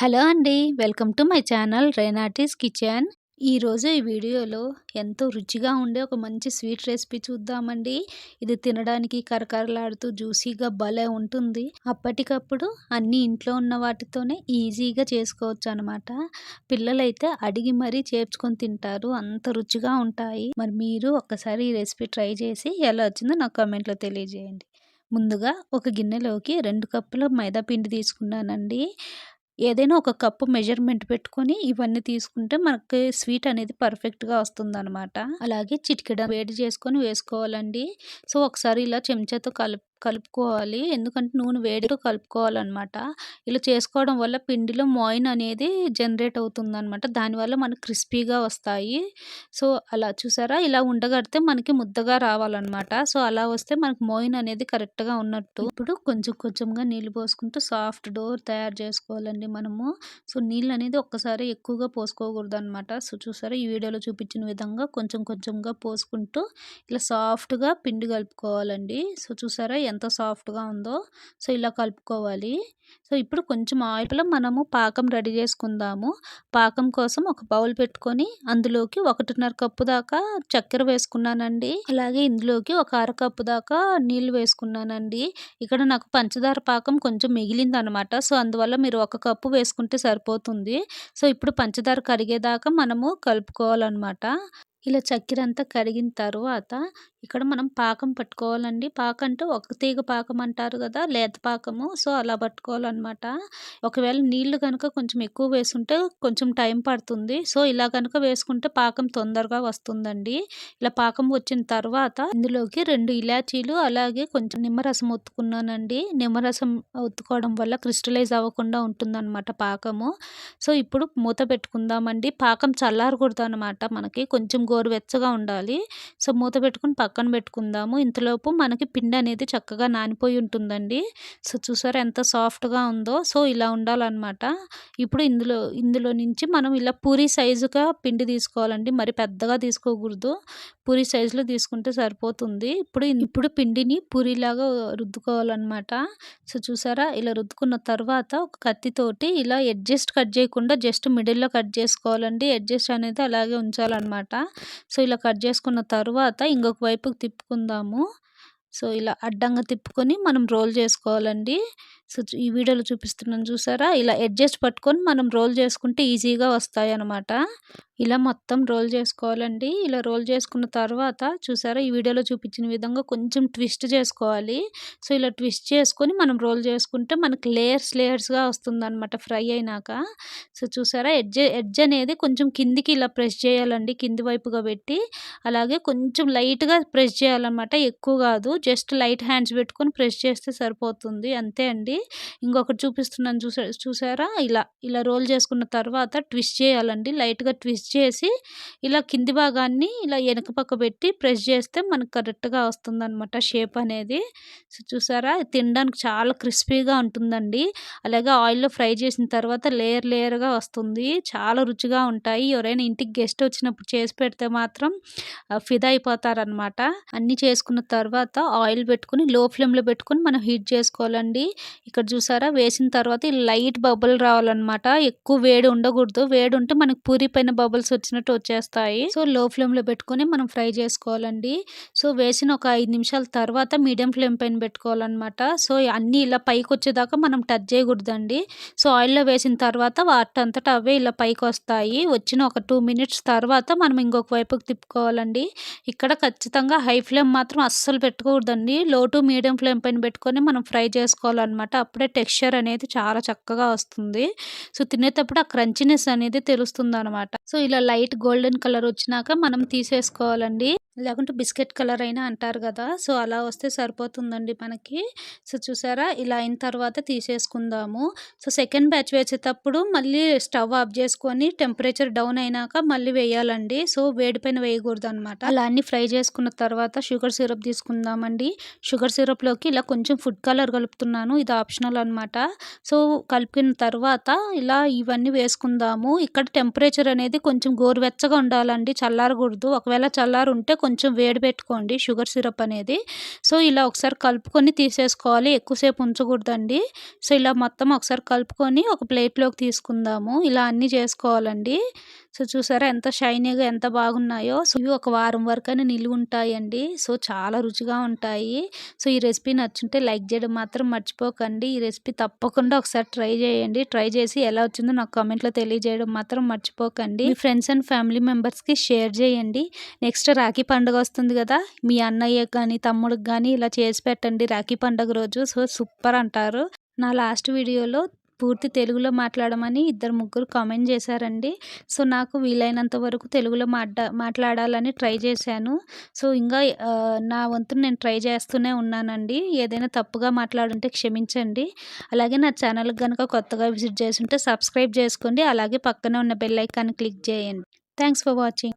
Hello అండి welcome to my channel Renati's kitchen. ఈరోజు ఈ వీడియోలో ఎంతో రుచిగా ఉండే ఒక మంచి స్వీట్ రెసిపీ చూద్దామండి. ఇది తినడానికి కరకరలాడుతూ జ్యూసీగా భలే ఉంటుంది. అప్పటికప్పుడు అన్ని ఇంట్లో ఉన్న వాటితోనే ఈజీగా చేసుకోవచ్చు అనమాట పిల్లలైతే అడిగి మరీ చేర్చుకొని తింటారు. అంత రుచిగా ఉంటాయి. మరి మీరు ఒక్కసారి ఈ రెసిపీ ట్రై చేసి ఎలా వచ్చిందో నాకు కామెంట్లో తెలియజేయండి. ముందుగా ఒక గిన్నెలోకి రెండు కప్పుల మైదా పిండి తీసుకున్నానండి. ఏదైనా ఒక కప్పు మెజర్మెంట్ పెట్టుకొని ఇవన్నీ తీసుకుంటే మనకి స్వీట్ అనేది పర్ఫెక్ట్గా వస్తుందన్నమాట. అలాగే చిటికెడ వేడి చేసుకొని వేసుకోవాలండి. సో ఒకసారి ఇలా చెంచాతో కలుపు కలుపుకోవాలి. ఎందుకంటే నూనె వేడిగా కలుపుకోవాలన్నమాట. ఇలా చేసుకోవడం వల్ల పిండిలో మాయిన్ అనేది జనరేట్ అవుతుందన్నమాట. దానివల్ల మనకు క్రిస్పీగా వస్తాయి. సో అలా చూసారా? ఇలా ఉండగడితే మనకి ముద్దగా రావాలన్నమాట. సో అలా వస్తే మనకు మోయిన్ అనేది కరెక్ట్గా ఉన్నట్టు. ఇప్పుడు కొంచెం కొంచెంగా నీళ్ళు పోసుకుంటూ సాఫ్ట్ డోర్ తయారు చేసుకోవాలండి మనము. సో నీళ్ళు అనేది ఒక్కసారి ఎక్కువగా పోసుకోకూడదు అనమాట సో చూసారా? ఈ వీడియోలో చూపించిన విధంగా కొంచెం కొంచెంగా పోసుకుంటూ ఇలా సాఫ్ట్గా పిండి కలుపుకోవాలండి. సో చూసారా? ఎంత సాఫ్ట్గా ఉందో సో ఇలా కలుపుకోవాలి. సో ఇప్పుడు కొంచెం ఆయిల్లో మనము పాకం రెడీ చేసుకుందాము. పాకం కోసం ఒక బౌల్ పెట్టుకొని అందులోకి ఒకటిన్నర కప్పు దాకా చక్కెర వేసుకున్నానండి. అలాగే ఇందులోకి ఒక అర కప్పు దాకా నీళ్ళు వేసుకున్నానండి. ఇక్కడ నాకు పంచదార పాకం కొంచెం మిగిలింది అనమాట సో అందువల్ల మీరు ఒక కప్పు వేసుకుంటే సరిపోతుంది. సో ఇప్పుడు పంచదార కరిగేదాకా మనము కలుపుకోవాలన్నమాట ఇలా చక్కెర అంతా కరిగిన తర్వాత ఇక్కడ మనం పాకం పట్టుకోవాలండి. పాకం అంటే ఒక తీగ పాకం అంటారు కదా లేత పాకము. సో అలా పట్టుకోవాలన్నమాట. ఒకవేళ నీళ్ళు కనుక కొంచెం ఎక్కువ వేసుంటే కొంచెం టైం పడుతుంది. సో ఇలా కనుక వేసుకుంటే పాకం తొందరగా వస్తుందండి. ఇలా పాకం వచ్చిన తర్వాత ఇందులోకి రెండు ఇలాచీలు అలాగే కొంచెం నిమ్మరసం ఒత్తుకున్నానండి. నిమ్మరసం ఒత్తుకోవడం వల్ల క్రిస్టలైజ్ అవ్వకుండా ఉంటుందన్నమాట పాకము. సో ఇప్పుడు మూత పెట్టుకుందామండి. పాకం చల్లారకూడదు అనమాట మనకి. కొంచెం గోరువెచ్చగా ఉండాలి. సో మూత పెట్టుకుని పక్క పక్కన పెట్టుకుందాము. ఇంతలోపు మనకి పిండి అనేది చక్కగా నానిపోయి ఉంటుందండి. సో చూసారా ఎంత సాఫ్ట్గా ఉందో. సో ఇలా ఉండాలన్నమాట. ఇప్పుడు ఇందులో ఇందులో నుంచి మనం ఇలా పూరి సైజుగా పిండి తీసుకోవాలండి. మరి పెద్దగా తీసుకోకూడదు. పూరి సైజులో తీసుకుంటే సరిపోతుంది. ఇప్పుడు ఇప్పుడు పిండిని పూరిలాగా రుద్దుకోవాలన్నమాట. సో చూసారా ఇలా రుద్దుకున్న తర్వాత ఒక కత్తితోటి ఇలా అడ్జస్ట్ కట్ చేయకుండా జస్ట్ మిడిల్లో కట్ చేసుకోవాలండి. అడ్జస్ట్ అనేది అలాగే ఉంచాలన్నమాట. సో ఇలా కట్ చేసుకున్న తర్వాత ఇంకొక వైపు వైపుకి తిప్పుకుందాము. సో ఇలా అడ్డంగా తిప్పుకొని మనం రోల్ చేసుకోవాలండి. సో ఈ వీడియోలో చూపిస్తున్నాను చూసారా? ఇలా అడ్జస్ట్ పట్టుకొని మనం రోల్ చేసుకుంటే ఈజీగా వస్తాయి అన్నమాట ఇలా మొత్తం రోల్ చేసుకోవాలండి. ఇలా రోల్ చేసుకున్న తర్వాత చూసారా? ఈ వీడియోలో చూపించిన విధంగా కొంచెం ట్విస్ట్ చేసుకోవాలి. సో ఇలా ట్విస్ట్ చేసుకొని మనం రోల్ చేసుకుంటే మనకి లేయర్స్ లేయర్స్గా వస్తుందన్నమాట ఫ్రై అయినాక. సో చూసారా? ఎడ్జ్ ఎడ్జ్ అనేది కొంచెం కిందికి ఇలా ప్రెస్ చేయాలండి. కింది వైపుగా పెట్టి. అలాగే కొంచెం లైట్గా ప్రెస్ చేయాలన్నమాట. ఎక్కువ కాదు. జస్ట్ లైట్ హ్యాండ్స్ పెట్టుకొని ప్రెస్ చేస్తే సరిపోతుంది. అంతే అండి. ఇంకొకటి చూపిస్తున్నాను చూసా చూసారా? ఇలా ఇలా రోల్ చేసుకున్న తర్వాత ట్విస్ట్ చేయాలండి. లైట్గా ట్విస్ట్ చేసి ఇలా కింది భాగాన్ని ఇలా వెనక పక్క పెట్టి ప్రెస్ చేస్తే మనకు కరెక్ట్గా వస్తుందన్నమాట షేప్ అనేది. సో చూసారా? తినడానికి చాలా క్రిస్పీగా ఉంటుందండి. అలాగే ఆయిల్లో ఫ్రై చేసిన తర్వాత లేయర్ లేయర్గా వస్తుంది. చాలా రుచిగా ఉంటాయి. ఎవరైనా ఇంటికి గెస్ట్ వచ్చినప్పుడు చేసి పెడితే మాత్రం ఫిదా అయిపోతారనమాట అన్నీ చేసుకున్న తర్వాత ఆయిల్ పెట్టుకుని లో ఫ్లేమ్లో పెట్టుకుని మనం హీట్ చేసుకోవాలండి. ఇక్కడ చూసారా? వేసిన తర్వాత లైట్ బబుల్ రావాలన్నమాట. ఎక్కువ వేడి ఉండకూడదు. వేడి ఉంటే మనకు పూరి పైన బబుల్స్ వచ్చినట్టు వచ్చేస్తాయి. సో లో ఫ్లేమ్లో పెట్టుకొని మనం ఫ్రై చేసుకోవాలండి. సో వేసిన ఒక ఐదు నిమిషాల తర్వాత మీడియం ఫ్లేమ్ పైన పెట్టుకోవాలన్నమాట. సో అన్నీ ఇలా పైకి వచ్చేదాకా మనం టచ్ చేయకూడదండి. సో ఆయిల్లో వేసిన తర్వాత వాటంతటా అవే ఇలా పైకి వస్తాయి. వచ్చిన ఒక టూ మినిట్స్ తర్వాత మనం ఇంకొక వైపుకి తిప్పుకోవాలండి. ఇక్కడ ఖచ్చితంగా హై ఫ్లేమ్ మాత్రం అస్సలు పెట్టుకోకూడదండి. లో టు మీడియం ఫ్లేమ్ పైన పెట్టుకొని మనం ఫ్రై చేసుకోవాలన్నమాట. అప్పుడే టెక్స్చర్ అనేది చాలా చక్కగా వస్తుంది. సో తినేటప్పుడు ఆ క్రంచినెస్ అనేది తెలుస్తుంది అనమాట సో ఇలా లైట్ గోల్డెన్ కలర్ వచ్చినాక మనం తీసేసుకోవాలండి. లేకుంటే బిస్కెట్ కలర్ అయినా అంటారు కదా! సో అలా వస్తే సరిపోతుందండి మనకి. సో చూసారా? ఇలా అయిన తర్వాత తీసేసుకుందాము. సో సెకండ్ బ్యాచ్ వేసేటప్పుడు మళ్ళీ స్టవ్ ఆఫ్ చేసుకొని టెంపరేచర్ డౌన్ అయినాక మళ్ళీ వేయాలండి. సో వేడి పైన వేయకూడదు అనమాట అలా అన్ని ఫ్రై చేసుకున్న తర్వాత షుగర్ సిరప్ తీసుకుందామండి. షుగర్ సిరప్లోకి ఇలా కొంచెం ఫుడ్ కలర్ కలుపుతున్నాను. ఇది ఆప్షనల్ అనమాట సో కలిపిన తర్వాత ఇలా ఇవన్నీ వేసుకుందాము. ఇక్కడ టెంపరేచర్ అనేది కొంచెం గోరువెచ్చగా ఉండాలండి. చల్లారకూడదు. ఒకవేళ చల్లారు ఉంటే కొంచెం వేడి పెట్టుకోండి షుగర్ సిరప్ అనేది. సో ఇలా ఒకసారి కలుపుకొని తీసేసుకోవాలి ఎక్కువసేపు ఉంచకూడదండి. సో ఇలా మొత్తం ఒకసారి కలుపుకొని ఒక ప్లేట్లోకి తీసుకుందాము. ఇలా అన్నీ చేసుకోవాలండి. సో చూసారా ఎంత షైనీగా ఎంత బాగున్నాయో. సో ఇవి ఒక వారం వరకు అని నిలువ ఉంటాయండి. సో చాలా రుచిగా ఉంటాయి. సో ఈ రెసిపీ నచ్చుంటే లైక్ చేయడం మాత్రం మర్చిపోకండి. ఈ రెసిపీ తప్పకుండా ఒకసారి ట్రై చేయండి. ట్రై చేసి ఎలా వచ్చిందో నాకు కామెంట్లో తెలియజేయడం మాత్రం మర్చిపోకండి. మీ ఫ్రెండ్స్ అండ్ ఫ్యామిలీ మెంబర్స్కి షేర్ చేయండి. నెక్స్ట్ రాఖీ పండుగ వస్తుంది కదా మీ అన్నయ్యకి కానీ తమ్ముడికి కానీ ఇలా చేసి పెట్టండి. రాఖీ పండుగ రోజు సో సూపర్ అంటారు. నా లాస్ట్ వీడియోలో పూర్తి తెలుగులో మాట్లాడమని ఇద్దరు ముగ్గురు కామెంట్ చేశారండి. సో నాకు వీలైనంత వరకు తెలుగులో మాట్లా మాట్లాడాలని ట్రై చేశాను. సో ఇంకా నా వంతు నేను ట్రై చేస్తూనే ఉన్నానండి. ఏదైనా తప్పుగా మాట్లాడుంటే క్షమించండి. అలాగే నా ఛానల్కి కనుక కొత్తగా విజిట్ చేసి ఉంటే సబ్స్క్రైబ్ చేసుకోండి. అలాగే పక్కనే ఉన్న బెల్ ఐకాన్ క్లిక్ చేయండి. Thanks for watching.